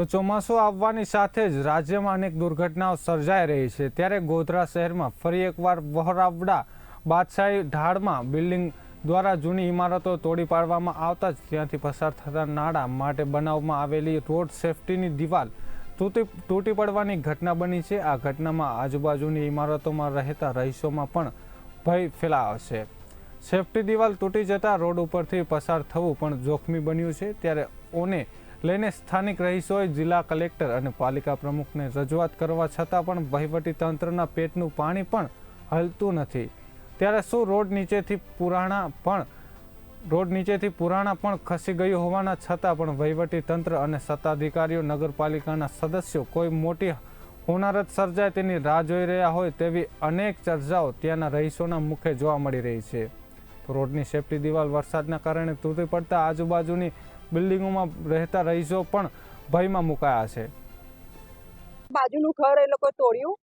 તો ચોમાસું આવવાની સાથે જ રાજ્યમાં અનેક દુર્ઘટનાઓ સર્જાઈ રહી છે. ત્યારે ગોધરા શહેરમાં ફરી એકવાર વહરાવડા બાદશાહી ઢાળમાં બિલ્ડિંગ દ્વારા જૂની ઇમારતો તોડી પાડવામાં આવતા જ ત્યાંથી પસાર થતા નાળા માટે બનાવવામાં આવેલી રોડ સેફટીની દિવાલ તૂટી તૂટી પડવાની ઘટના બની છે. આ ઘટનામાં આજુબાજુની ઇમારતોમાં રહેતા રહીશોમાં પણ ભય ફેલાયો છે. સેફટી દિવાલ તૂટી જતાં રોડ ઉપરથી પસાર થવું પણ જોખમી બન્યું છે. ત્યારે ઓને લઈને સ્થાનિક રહીશોએ જિલ્લા કલેક્ટર અને પાલિકા પ્રમુખને રજૂઆત કરવા છતાં પણ વહીવટી તંત્રના પેટનું પાણી પણ હલતું નથી. ત્યારે શું રોડ નીચેથી પુરાણા પણ, રોડ નીચેથી પુરાણા પણ ખસી ગયું હોવાના છતાં પણ વહીવટી તંત્ર અને સત્તાધિકારીઓ, નગરપાલિકાના સદસ્યો કોઈ મોટી હોનારત સર્જાય તેની રાહ જોઈ રહ્યા હોય તેવી અનેક ચર્ચાઓ ત્યાંના રહીશોના મુખે જોવા મળી રહી છે. રોડની સેફટી દિવાલ વરસાદના કારણે તૂટી પડતા આજુબાજુની બિલ્ડિંગોમાં રહેતા રહીશો પણ ભયમાં મુકાયા છે. બાજુનું ઘર એ લોકો તોડ્યું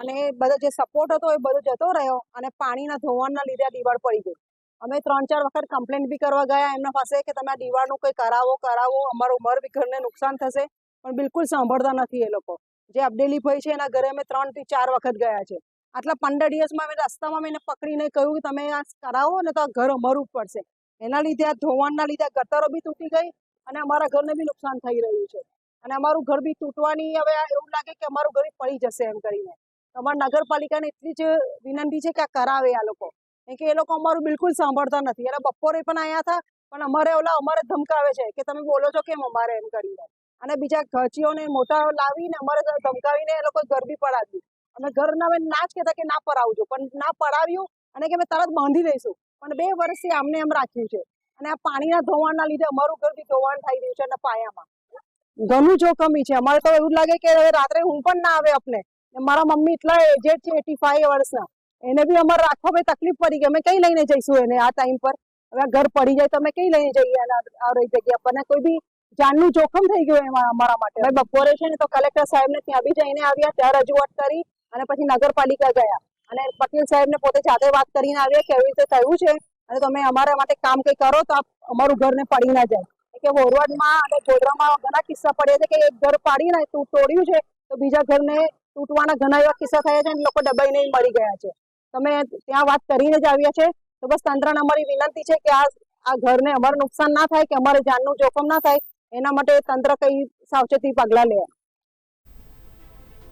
અને બધો જે સપોર્ટ હતો એ બધો જતો રહ્યો અને પાણીના ધોવાણના લીધે આ દિવાળ પડી ગઈ. અમે ત્રણ ચાર વખત કમ્પ્લેન્ટ બી કરવા ગયા એમના પાસે કે તમે આ દિવાળનું કંઈ કરાવો કરાવો, અમારું ઉમર બી ઘરને નુકસાન થશે, પણ બિલકુલ સાંભળતા નથી એ લોકો. જે અબડેલી ભાઈ છે એના ઘરે અમે ત્રણથી ચાર વખત ગયા છે. આટલા પંદર દિવસમાં અમે રસ્તામાં એને પકડીને કહ્યું કે તમે આ કરાવો ને તો આ ઘર અમારું પડશે. એના લીધે આ ધોવાણના લીધે ગટરો બી તૂટી ગઈ અને અમારા ઘરને બી નુકસાન થઈ રહ્યું છે. અને અમારું ઘર બી તૂટવાની હવે એવું લાગે કે અમારું ઘર પડી જશે એમ કરીને. અમારા નગરપાલિકાને એટલી જ વિનંતી છે કે આ કરાવે આ લોકો. કેમ કે એ લોકો અમારું બિલકુલ સાંભળતા નથી. એટલે બપોરે પણ આવ્યા હતા, પણ અમારે ઓલા, અમારે ધમકાવે છે કે તમે બોલો છો કેમ અમારે એમ કરીને. અને બીજા ઘચીઓને મોટા લાવીને અમારે ધમકાવીને એ લોકો ઘર બી પડાવ્યું. અમે ઘર હવે ના જ કહેતા કે ના પડાવજો. પણ ના પડાવ્યું અને કે અમે તરત બાંધી દઈશું. પણ બે વર્ષથી આમને એમ રાખ્યું છે. અને આ પાણીના ધોવાણના લીધે અમારું ઘર બી ધોવાણ થઈ રહ્યું છે અને પાયામાં. ઘણું જોખમી છે. અમારે તો એવું લાગે કે હવે રાત્રે હું પણ ના આવે આપને મારા મમ્મી એટલા એજેડ છે એટી ફાઈવ વર્ષના. એને બી અમારે રાખવા તકલીફ પડી ગઈ. અમે કઈ લઈને જઈશું એને આ ટાઈમ પર? હવે ઘર પડી જાય તો અમે કઈ લઈને જઈએ આ રહી જગ્યા પર? ને કોઈ બી જાનનું જોખમ થઈ ગયું એમાં અમારા માટે. હવે બપોરે છે ને તો કલેક્ટર સાહેબને ત્યાં બી જઈને આવ્યા, ત્યાં રજૂઆત કરી અને પછી નગરપાલિકા ગયા. અને પટેલ સાહેબને પોતે જાતે વાત કરીને આવ્યા કે એવી રીતે થયું છે. અને તમે અમારા માટે કામ કંઈ કરો તો આપ અમારું ઘરને પડી ના જાય. કે બોરવાડમાં અને ગોધરામાં ઘણા કિસ્સા પડ્યા છે કે એક ઘર પાડીને તું, તોડ્યું છે, તો બીજા ઘરને તૂટવાના ઘણા એવા કિસ્સા થયા છે અને લોકો દબાઈને મરી ગયા છે. તમે ત્યાં વાત કરીને જ આવ્યા છે. તો બસ તંત્રને અમારી વિનંતી છે કે આ આ ઘરને અમારું નુકસાન ના થાય, કે અમારે જાનનું જોખમ ના થાય, એના માટે તંત્ર કઈ સાવચેતી પગલાં લે.